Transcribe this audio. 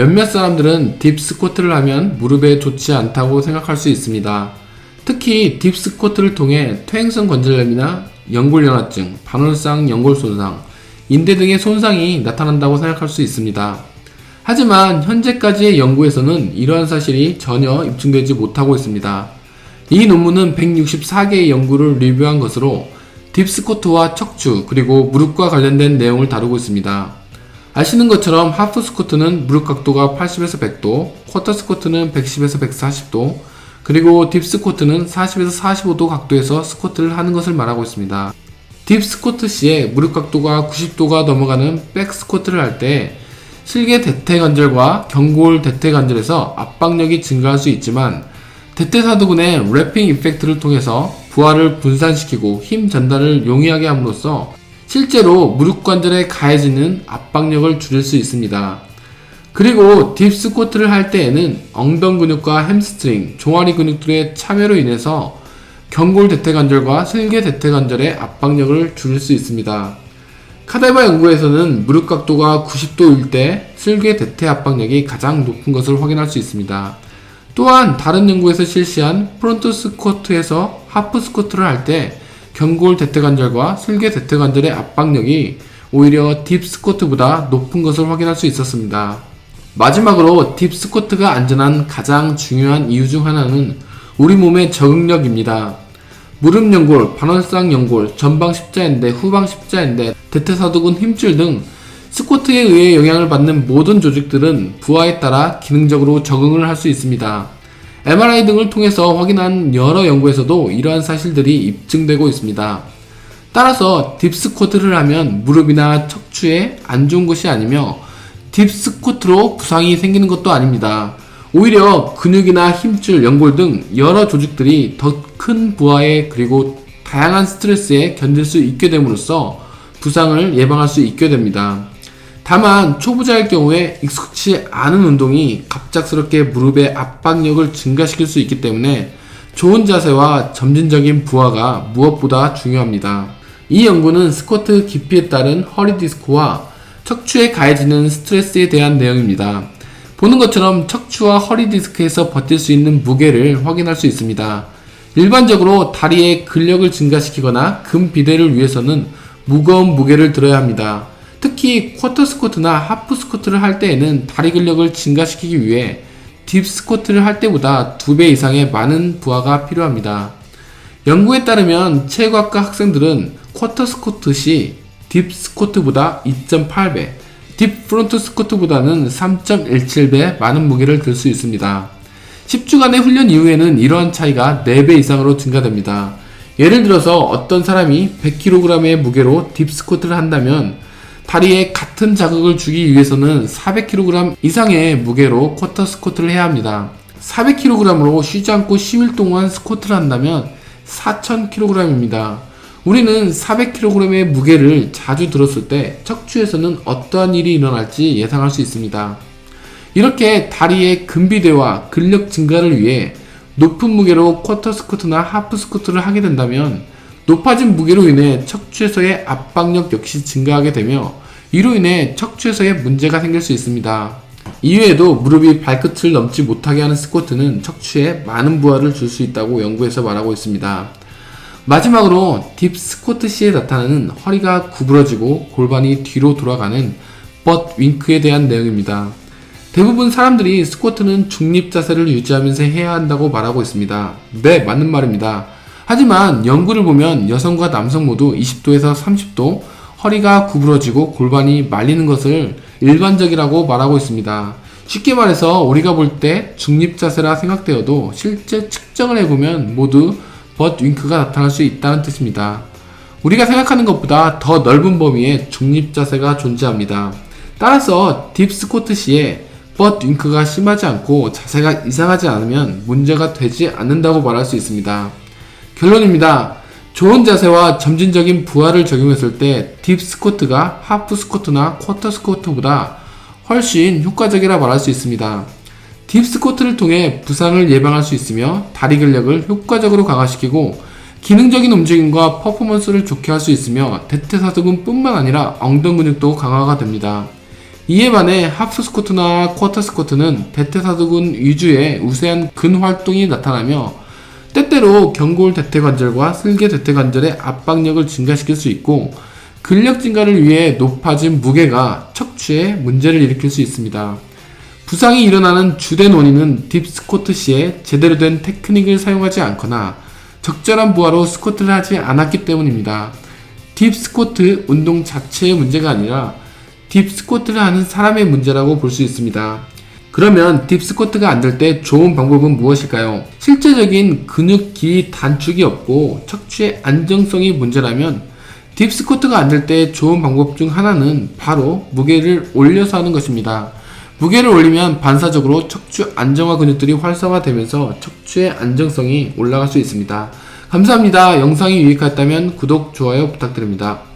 몇몇 사람들은 딥 스쿼트를 하면 무릎에 좋지 않다고 생각할 수 있습니다. 특히 딥 스쿼트를 통해 퇴행성 관절염이나 연골연화증, 반월상 연골 손상, 인대 등의 손상이 나타난다고 생각할 수 있습니다. 하지만 현재까지의 연구에서는 이러한 사실이 전혀 입증되지 못하고 있습니다. 이 논문은 164개의 연구를 리뷰한 것으로 딥스쿼트와 척추 그리고 무릎과 관련된 내용을 다루고 있습니다. 아시는 것처럼 하프 스쿼트는 무릎 각도가 80에서 100도, 쿼터 스쿼트는 110에서 140도, 그리고 딥 스쿼트는 40에서 45도 각도에서 스쿼트를 하는 것을 말하고 있습니다. 딥 스쿼트 시에 무릎 각도가 90도가 넘어가는 백 스쿼트를 할 때 실계 대퇴 관절과 경골 대퇴 관절에서 압박력이 증가할 수 있지만 대퇴사두근의 랩핑 이펙트를 통해서 부하를 분산시키고 힘 전달을 용이하게 함으로써 실제로 무릎 관절에 가해지는 압박력을 줄일 수 있습니다. 그리고 딥 스쿼트를 할 때에는 엉덩 근육과 햄스트링, 종아리 근육들의 참여로 인해서 경골 대퇴관절과 슬개 대퇴관절의 압박력을 줄일 수 있습니다. 카데바 연구에서는 무릎 각도가 90도일 때 슬개 대퇴 압박력이 가장 높은 것을 확인할 수 있습니다. 또한 다른 연구에서 실시한 프론트 스쿼트에서 하프 스쿼트를 할때 경골 대퇴관절과 슬개 대퇴관절의 압박력이 오히려 딥 스쿼트보다 높은 것을 확인할 수 있었습니다. 마지막으로 딥 스쿼트가 안전한 가장 중요한 이유 중 하나는 우리 몸의 적응력입니다. 무릎 연골, 반월상 연골, 전방 십자인대, 후방 십자인대, 대퇴사두근 힘줄 등 스쿼트에 의해 영향을 받는 모든 조직들은 부하에 따라 기능적으로 적응을 할 수 있습니다. MRI 등을 통해서 확인한 여러 연구에서도 이러한 사실들이 입증되고 있습니다. 따라서 딥 스쿼트를 하면 무릎이나 척추에 안 좋은 것이 아니며 딥 스쿼트로 부상이 생기는 것도 아닙니다. 오히려 근육이나 힘줄, 연골 등 여러 조직들이 더 큰 부하에 그리고 다양한 스트레스에 견딜 수 있게 됨으로써 부상을 예방할 수 있게 됩니다. 다만 초보자일 경우에 익숙치 않은 운동이 갑작스럽게 무릎의 압박력을 증가시킬 수 있기 때문에 좋은 자세와 점진적인 부하가 무엇보다 중요합니다. 이 연구는 스쿼트 깊이에 따른 허리 디스크와 척추에 가해지는 스트레스에 대한 내용입니다. 보는 것처럼 척추와 허리 디스크에서 버틸 수 있는 무게를 확인할 수 있습니다. 일반적으로 다리의 근력을 증가시키거나 금 비대를 위해서는 무거운 무게를 들어야 합니다. 특히 쿼터 스쿼트나 하프 스쿼트를 할 때에는 다리 근력을 증가시키기 위해 딥 스쿼트를 할 때보다 2배 이상의 많은 부하가 필요합니다. 연구에 따르면 체육학과 학생들은 쿼터 스쿼트 시 딥 스쿼트보다 2.8배, 딥 프론트 스쿼트보다는 3.17배 많은 무게를 들 수 있습니다. 10주간의 훈련 이후에는 이러한 차이가 4배 이상으로 증가됩니다. 예를 들어서 어떤 사람이 100kg의 무게로 딥 스쿼트를 한다면 다리에 같은 자극을 주기 위해서는 400kg 이상의 무게로 쿼터 스쿼트를 해야 합니다. 400kg으로 쉬지 않고 10일 동안 스쿼트를 한다면 4000kg입니다. 우리는 400kg의 무게를 자주 들었을 때 척추에서는 어떠한 일이 일어날지 예상할 수 있습니다. 이렇게 다리의 근비대와 근력 증가를 위해 높은 무게로 쿼터 스쿼트나 하프 스쿼트를 하게 된다면 높아진 무게로 인해 척추에서의 압박력 역시 증가하게 되며 이로 인해 척추에서의 문제가 생길 수 있습니다. 이외에도 무릎이 발끝을 넘지 못하게 하는 스쿼트는 척추에 많은 부하를 줄 수 있다고 연구에서 말하고 있습니다. 마지막으로 딥 스쿼트 시에 나타나는 허리가 구부러지고 골반이 뒤로 돌아가는 벗 윙크에 대한 내용입니다. 대부분 사람들이 스쿼트는 중립 자세를 유지하면서 해야 한다고 말하고 있습니다. 네, 맞는 말입니다. 하지만 연구를 보면 여성과 남성 모두 20도에서 30도 허리가 구부러지고 골반이 말리는 것을 일반적이라고 말하고 있습니다. 쉽게 말해서 우리가 볼 때 중립 자세라 생각되어도 실제 측정을 해보면 모두 벗 윙크가 나타날 수 있다는 뜻입니다. 우리가 생각하는 것보다 더 넓은 범위의 중립 자세가 존재합니다. 따라서 딥 스쿼트 시에 벗 윙크가 심하지 않고 자세가 이상하지 않으면 문제가 되지 않는다고 말할 수 있습니다. 결론입니다. 좋은 자세와 점진적인 부하를 적용했을 때 딥 스쿼트가 하프 스쿼트나 쿼터 스쿼트보다 훨씬 효과적이라 말할 수 있습니다. 딥 스쿼트를 통해 부상을 예방할 수 있으며 다리 근력을 효과적으로 강화시키고 기능적인 움직임과 퍼포먼스를 좋게 할 수 있으며 대퇴사두근 뿐만 아니라 엉덩 근육도 강화가 됩니다. 이에 반해 하프 스쿼트나 쿼터 스쿼트는 대퇴사두근 위주의 우세한 근 활동이 나타나며 때때로 경골 대퇴관절과 슬개 대퇴관절의 압박력을 증가시킬 수 있고 근력 증가를 위해 높아진 무게가 척추에 문제를 일으킬 수 있습니다. 부상이 일어나는 주된 원인은 딥 스쿼트 시에 제대로 된 테크닉을 사용하지 않거나 적절한 부하로 스쿼트를 하지 않았기 때문입니다. 딥 스쿼트 운동 자체의 문제가 아니라 딥 스쿼트를 하는 사람의 문제라고 볼 수 있습니다. 그러면 딥 스쿼트가 안 될 때 좋은 방법은 무엇일까요? 실제적인 근육 길이 단축이 없고 척추의 안정성이 문제라면 딥 스쿼트가 안 될 때 좋은 방법 중 하나는 바로 무게를 올려서 하는 것입니다. 무게를 올리면 반사적으로 척추 안정화 근육들이 활성화되면서 척추의 안정성이 올라갈 수 있습니다. 감사합니다. 영상이 유익했다면 구독, 좋아요 부탁드립니다.